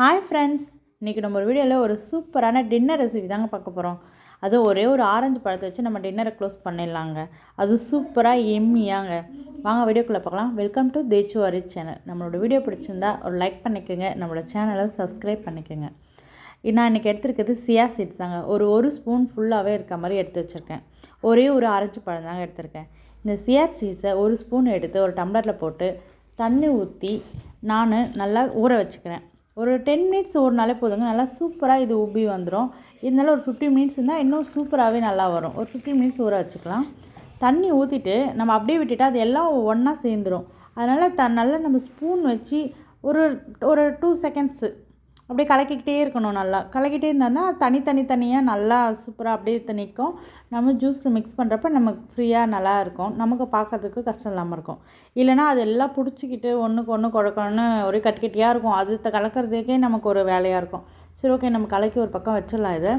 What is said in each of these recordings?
Hi friends இன்றைக்கி நம்ம ஒரு வீடியோவில் ஒரு சூப்பரான டின்னர் ரெசிபி தாங்க பார்க்க போகிறோம் அதுவும் ஒரே ஒரு ஆரஞ்சு பழத்தை வச்சு நம்ம டின்னரை க்ளோஸ் பண்ணிடலாங்க. அது சூப்பராக எம்மியாங்க. வாங்க வீடியோக்குள்ளே பார்க்கலாம் வெல்கம் டு தேச்சு வரி சேனல் நம்மளோட வீடியோ பிடிச்சிருந்தா ஒரு லைக் பண்ணிக்கோங்க. நம்மளோட சேனலை சப்ஸ்கிரைப் பண்ணிக்கோங்க. நான் இன்றைக்கி எடுத்துருக்கிறது சியா சீட்ஸ் தாங்க. ஒரு ஒரு ஸ்பூன் ஃபுல்லாகவே இருக்க மாதிரி எடுத்து வச்சுருக்கேன். ஒரே ஒரு ஆரஞ்சு பழம் தாங்க எடுத்திருக்கேன். இந்த சியா சீட்ஸை ஒரு ஸ்பூன் எடுத்து ஒரு டம்ளரில் போட்டு தண்ணி ஊற்றி நான் நல்லா ஊற வச்சுக்கிறேன். ஒரு டென் மினிட்ஸ் ஓடினாலே போதுங்க. நல்லா சூப்பராக இது உப்பி வந்துடும் இருந்தாலும் ஒரு ஃபிஃப்டீன் மினிட்ஸ் இருந்தால் இன்னும் சூப்பராகவே நல்லா வரும். ஒரு ஃபிஃப்டீன் மினிட்ஸ் ஊற வச்சுக்கலாம். தண்ணி ஊற்றிட்டு நம்ம அப்படியே விட்டுட்டு அது எல்லாம் ஒன்றா சேர்ந்துடும் அதனால் த நல்லா நம்ம ஸ்பூன் வச்சு ஒரு ஒரு டூ செகண்ட்ஸு அப்படியே கலக்கிக்கிட்டே இருக்கணும் நல்லா. கலக்கிட்டே இருந்தோன்னா தனி தனியாக நல்லா சூப்பராக அப்படியே நிற்கும் நம்ம ஜூஸில் மிக்ஸ் பண்ணுறப்ப நமக்கு ஃப்ரீயாக நல்லா இருக்கும். நமக்கு பார்க்கறதுக்கு கஷ்டம் இல்லாமல் இருக்கும். இல்லைனா அது எல்லாம் பிடிச்சிக்கிட்டு ஒன்றுக்கு ஒன்று குழக்கணும்னு ஒரே கட்டி கட்டியாக இருக்கும். அது கலக்கிறதுக்கே நமக்கு ஒரு வேலையாக இருக்கும். சரி ஓகே நம்ம கலக்கி ஒரு பக்கம் வச்சிடலாம் இதை.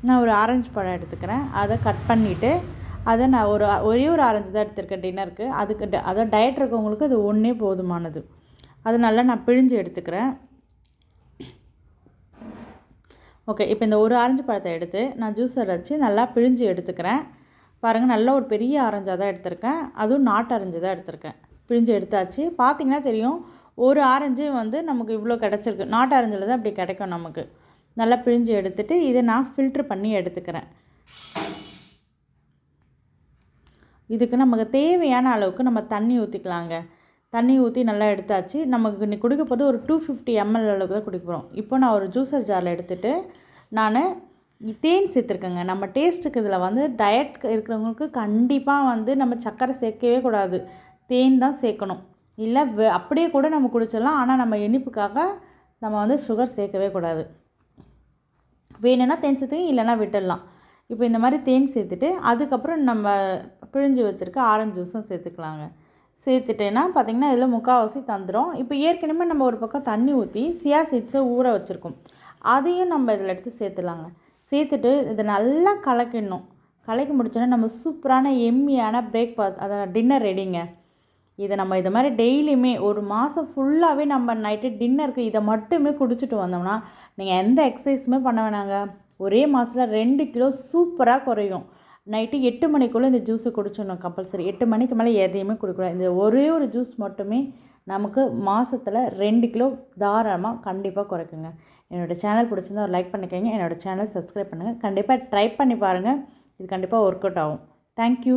நான் ஒரு ஆரஞ்சு பழம் எடுத்துக்கிறேன். அதை கட் பண்ணிவிட்டு அதை நான் ஒரு ஒரே ஒரு ஆரஞ்சு தான் எடுத்திருக்கேன் டின்னருக்கு அதுக்கு ட- டயட் இருக்கவங்களுக்கு அது ஒன்றே போதுமானது. அது நல்லா நான் பிழிஞ்சு எடுத்துக்கிறேன். ஓகே இப்போ இந்த ஒரு ஆரஞ்சு பழத்தை எடுத்து நான் ஜூஸர் வச்சு நல்லா பிழிஞ்சு எடுத்துக்கிறேன். பாருங்கள் நல்ல ஒரு பெரிய ஆரஞ்சாக தான் எடுத்திருக்கேன். அதுவும் நாட்டு ஆரஞ்சு தான் எடுத்திருக்கேன். பிழிஞ்சு எடுத்தாச்சு. பார்த்தீங்கன்னா தெரியும் ஒரு ஆரஞ்சு வந்து நமக்கு இவ்வளோ கிடச்சிருக்கு. நாட்டு ஆரஞ்சில் தான் அப்படி கிடைக்கும் நமக்கு. நல்லா பிழிஞ்சு எடுத்துட்டு இதை நான் ஃபில்ட்ரு பண்ணி எடுத்துக்கிறேன். இதுக்கு நமக்கு தேவையான அளவுக்கு நம்ம தண்ணி ஊற்றிக்கலாங்க தண்ணி ஊற்றி நல்லா எடுத்தாச்சு. நமக்கு இன்னைக்கு குடிக்க போது ஒரு டூ ஃபிஃப்டி எம்எல் அளவுக்கு தான் குடிக்க போகிறோம் இப்போ நான் ஒரு ஜூஸர் ஜாரில் எடுத்துகிட்டு நான் தேன் சேர்த்துருக்கேங்க. நம்ம டேஸ்ட்டுக்கு இதில் வந்து டயட் இருக்கிறவங்களுக்கு கண்டிப்பாக வந்து நம்ம சர்க்கரை சேர்க்கவே கூடாது. தேன் தான் சேர்க்கணும். இல்லை அப்படியே கூட நம்ம குடிச்சிடலாம். ஆனால் நம்ம இனிப்புக்காக நம்ம வந்து சுகர் சேர்க்கவே கூடாது. வேணும்னா தேன் சேர்த்துக்க இல்லைன்னா விட்டுடலாம். இப்போ இந்த மாதிரி தேன் சேர்த்துட்டு அதுக்கப்புறம் நம்ம பிழிஞ்சு வச்சுருக்க ஆரஞ்சு ஜூஸும் சேர்த்துக்கலாங்க. சேர்த்துட்டேன்னா பார்த்திங்கன்னா இதில் முக்கால்வாசி தந்துடும் இப்போ ஏற்கனவே நம்ம ஒரு பக்கம் தண்ணி ஊற்றி சியா சீட்ஸை ஊற வச்சுருக்கோம். அதையும் நம்ம இதில் எடுத்து சேர்த்துலாங்க சேர்த்துட்டு இதை நல்லா கலக்கிடணும். கலக்கி முடிச்சோன்னா நம்ம சூப்பரான எம்மியான பிரேக்ஃபாஸ்ட் அதை டின்னர் ரெடிங்க இதை நம்ம இது மாதிரி டெய்லியுமே ஒரு மாதம் ஃபுல்லாகவே நம்ம நைட்டு டின்னருக்கு இதை மட்டுமே குடிச்சிட்டு வந்தோம்னா நீங்கள் எந்த எக்ஸசைஸுமே பண்ண வேணாங்க. ஒரே மாதத்தில் ரெண்டு கிலோ சூப்பராக குறையும். நைட்டு எட்டு மணிக்குள்ளே இந்த ஜூஸை குடிச்சிடணும் கம்பல்சரி எட்டு மணிக்கு மேலே எதையுமே கொடுக்கக்கூடாது. இந்த ஒரே ஒரு ஜூஸ் மட்டுமே நமக்கு மாதத்தில் ரெண்டு கிலோ தாராளமாக கண்டிப்பாக குறைக்குங்க. என்னோடய சேனல் பிடிச்சிருந்தா ஒரு லைக் பண்ணிக்கோங்க. என்னோடய சேனல் சப்ஸ்கிரைப் பண்ணுங்கள் கண்டிப்பாக ட்ரை பண்ணி பாருங்கள் இது கண்டிப்பாக ஒர்க் அவுட் ஆகும் தேங்க்யூ